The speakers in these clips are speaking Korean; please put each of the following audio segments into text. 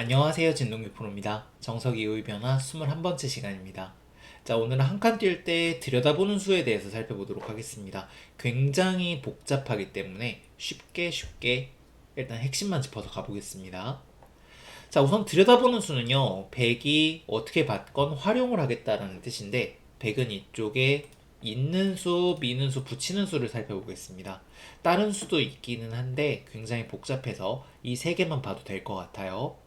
안녕하세요 진동규 프로입니다. 정석이 의의 변화 21번째 시간입니다. 자 오늘은 한 칸 뛸 때 들여다보는 수에 대해서 살펴보도록 하겠습니다. 굉장히 복잡하기 때문에 쉽게 쉽게 일단 핵심만 짚어서 가보겠습니다. 자 우선 들여다보는 수는요 100이 어떻게 받건 활용을 하겠다라는 뜻인데 100은 이쪽에 있는 수, 미는 수, 붙이는 수를 살펴보겠습니다. 다른 수도 있기는 한데 굉장히 복잡해서 이 세 개만 봐도 될 것 같아요.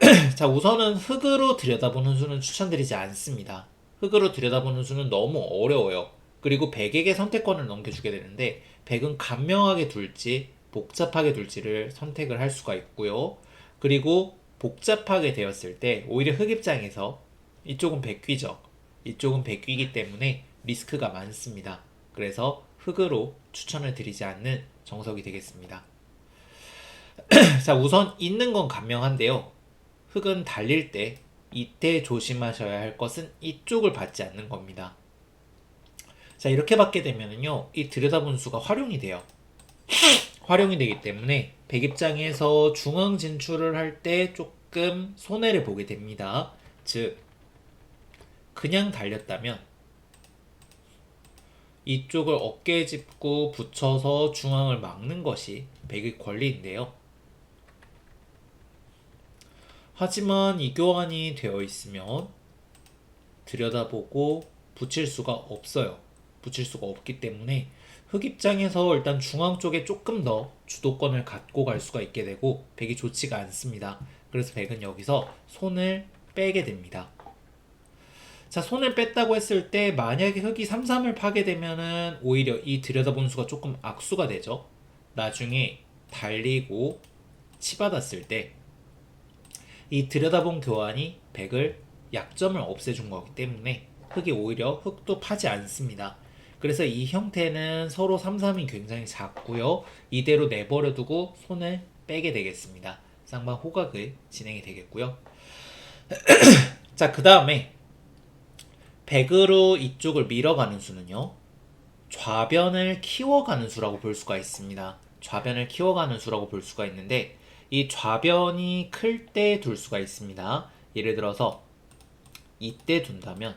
자, 우선은 흙으로 들여다보는 수는 추천드리지 않습니다. 흙으로 들여다보는 수는 너무 어려워요. 그리고 100에게 선택권을 넘겨주게 되는데 100은 간명하게 둘지 복잡하게 둘지를 선택을 할 수가 있고요. 그리고 복잡하게 되었을 때 오히려 흙 입장에서 이쪽은 백귀죠. 이쪽은 백귀이기 때문에 리스크가 많습니다. 그래서 흙으로 추천을 드리지 않는 정석이 되겠습니다. 자, 우선 있는 건 간명한데요. 흙은 달릴 때 이때 조심하셔야 할 것은 이쪽을 받지 않는 겁니다. 자, 이렇게 받게 되면은요, 이 들여다본 수가 활용이 돼요. 활용이 되기 때문에 백입장에서 중앙 진출을 할 때 조금 손해를 보게 됩니다. 즉, 그냥 달렸다면 이쪽을 어깨에 짚고 붙여서 중앙을 막는 것이 백의 권리인데요. 하지만 이 교환이 되어 있으면 들여다보고 붙일 수가 없어요. 붙일 수가 없기 때문에 흑 입장에서 일단 중앙 쪽에 조금 더 주도권을 갖고 갈 수가 있게 되고 백이 좋지가 않습니다. 그래서 백은 여기서 손을 빼게 됩니다. 자, 손을 뺐다고 했을 때 만약에 흑이 3-3을 파게 되면은 오히려 이 들여다보는 수가 조금 악수가 되죠. 나중에 달리고 치받았을 때 이 들여다본 교환이 백을 약점을 없애준 거기 때문에 흑이 오히려 흑도 파지 않습니다. 그래서 이 형태는 서로 3-3이 굉장히 작고요. 이대로 내버려 두고 손을 빼게 되겠습니다. 쌍방 호각을 진행이 되겠고요. 자, 그 다음에 백으로 이쪽을 밀어가는 수는요. 좌변을 키워가는 수라고 볼 수가 있습니다. 좌변을 키워가는 수라고 볼 수가 있는데 이 좌변이 클 때 둘 수가 있습니다. 예를 들어서 이때 둔다면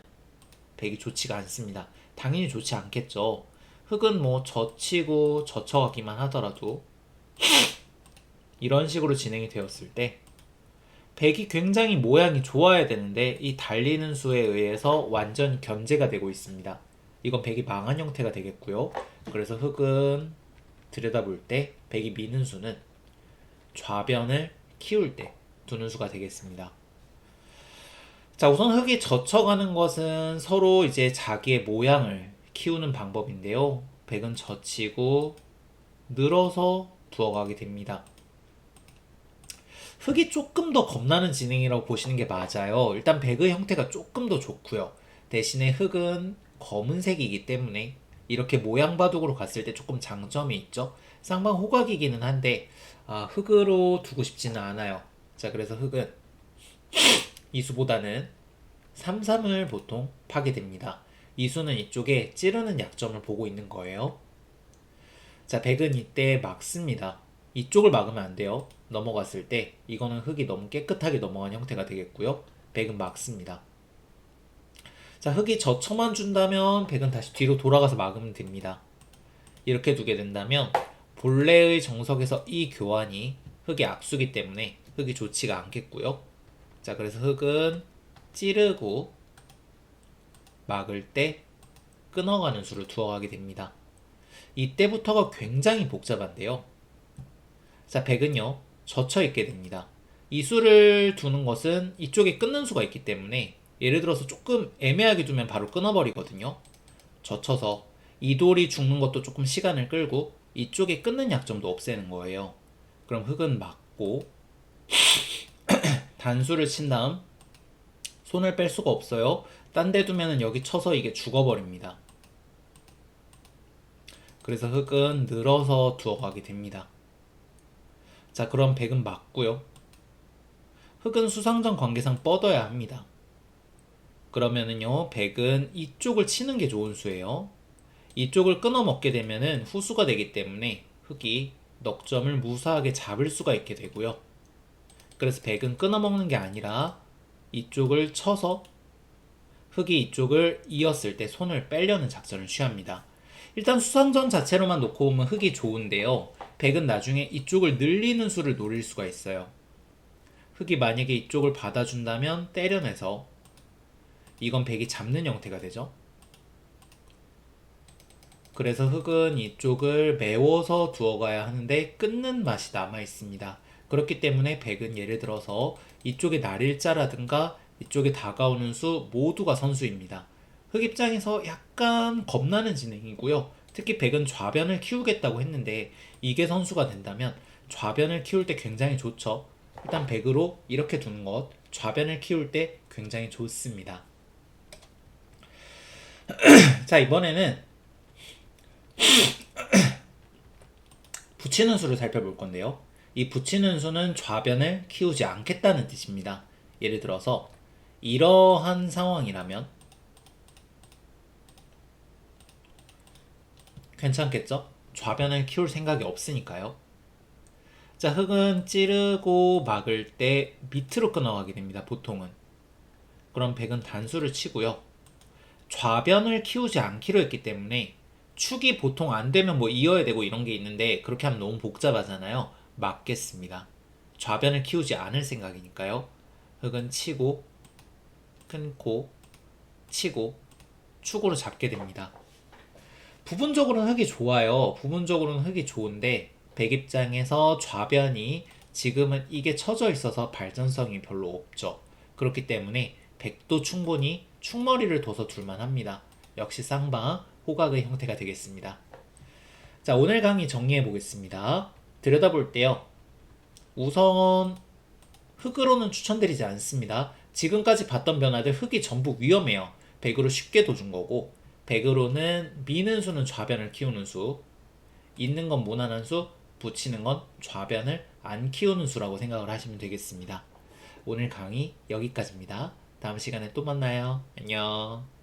백이 좋지가 않습니다. 당연히 좋지 않겠죠. 흙은 뭐 젖히고 젖혀가기만 하더라도 이런 식으로 진행이 되었을 때 백이 굉장히 모양이 좋아야 되는데 이 달리는 수에 의해서 완전 견제가 되고 있습니다. 이건 백이 망한 형태가 되겠고요. 그래서 흙은 들여다볼 때 백이 미는 수는 좌변을 키울 때 두는 수가 되겠습니다. 자, 우선 흙이 젖혀가는 것은 서로 이제 자기의 모양을 키우는 방법인데요. 백은 젖히고 늘어서 두어가게 됩니다. 흙이 조금 더 겁나는 진행이라고 보시는 게 맞아요. 일단 백의 형태가 조금 더 좋고요. 대신에 흙은 검은색이기 때문에 이렇게 모양 바둑으로 갔을 때 조금 장점이 있죠. 쌍방 호각이기는 한데 아, 흙으로 두고 싶지는 않아요. 자, 그래서 흙은 이 수보다는 3, 3을 보통 파게 됩니다. 이 수는 이쪽에 찌르는 약점을 보고 있는 거예요. 자, 백은 이때 막습니다. 이쪽을 막으면 안 돼요. 넘어갔을 때 이거는 흙이 너무 깨끗하게 넘어간 형태가 되겠고요. 백은 막습니다. 자, 흙이 젖혀만 준다면 백은 다시 뒤로 돌아가서 막으면 됩니다. 이렇게 두게 된다면 본래의 정석에서 이 교환이 흙의 악수기 때문에 흙이 좋지가 않겠고요. 자, 그래서 흙은 찌르고 막을 때 끊어가는 수를 두어가게 됩니다. 이때부터가 굉장히 복잡한데요. 자, 백은요, 젖혀 있게 됩니다. 이 수를 두는 것은 이쪽에 끊는 수가 있기 때문에 예를 들어서 조금 애매하게 두면 바로 끊어버리거든요. 젖혀서 이 돌이 죽는 것도 조금 시간을 끌고 이쪽에 끊는 약점도 없애는 거예요. 그럼 흙은 막고 단수를 친 다음 손을 뺄 수가 없어요. 딴 데 두면은 여기 쳐서 이게 죽어버립니다. 그래서 흙은 늘어서 두어가게 됩니다. 자, 그럼 백은 맞고요. 흙은 수상전 관계상 뻗어야 합니다. 그러면은요, 백은 이쪽을 치는 게 좋은 수예요. 이쪽을 끊어 먹게 되면은 후수가 되기 때문에 흙이 넉 점을 무사하게 잡을 수가 있게 되고요. 그래서 백은 끊어 먹는 게 아니라 이쪽을 쳐서 흙이 이쪽을 이었을 때 손을 빼려는 작전을 취합니다. 일단 수성전 자체로만 놓고 보면 흙이 좋은데요. 백은 나중에 이쪽을 늘리는 수를 노릴 수가 있어요. 흙이 만약에 이쪽을 받아준다면 때려내서 이건 백이 잡는 형태가 되죠. 그래서 흙은 이쪽을 메워서 두어가야 하는데 끊는 맛이 남아 있습니다. 그렇기 때문에 백은 예를 들어서 이쪽에 날일자라든가 이쪽에 다가오는 수 모두가 선수입니다. 흙 입장에서 약간 겁나는 진행이고요. 특히 백은 좌변을 키우겠다고 했는데 이게 선수가 된다면 좌변을 키울 때 굉장히 좋죠. 일단 백으로 이렇게 두는 것 좌변을 키울 때 굉장히 좋습니다. 자 이번에는 붙이는 수를 살펴볼 건데요. 이 붙이는 수는 좌변을 키우지 않겠다는 뜻입니다. 예를 들어서 이러한 상황이라면 괜찮겠죠? 좌변을 키울 생각이 없으니까요. 자, 흙은 찌르고 막을 때 밑으로 끊어가게 됩니다. 보통은. 그럼 백은 단수를 치고요. 좌변을 키우지 않기로 했기 때문에 축이 보통 안 되면 뭐 이어야 되고 이런 게 있는데 그렇게 하면 너무 복잡하잖아요. 막겠습니다. 좌변을 키우지 않을 생각이니까요. 흙은 치고 끊고 치고 축으로 잡게 됩니다. 부분적으로는 흙이 좋아요. 부분적으로는 흙이 좋은데 백 입장에서 좌변이 지금은 이게 쳐져 있어서 발전성이 별로 없죠. 그렇기 때문에 백도 충분히 충머리를 둬서 둘만 합니다. 역시 쌍방 호각의 형태가 되겠습니다. 자, 오늘 강의 정리해 보겠습니다. 들여다볼 때요. 우선 흙으로는 추천드리지 않습니다. 지금까지 봤던 변화들 흙이 전부 위험해요. 백으로 쉽게 도준 거고 백으로는 미는 수는 좌변을 키우는 수, 있는 건 무난한 수, 붙이는 건 좌변을 안 키우는 수라고 생각을 하시면 되겠습니다. 오늘 강의 여기까지입니다. 다음 시간에 또 만나요. 안녕.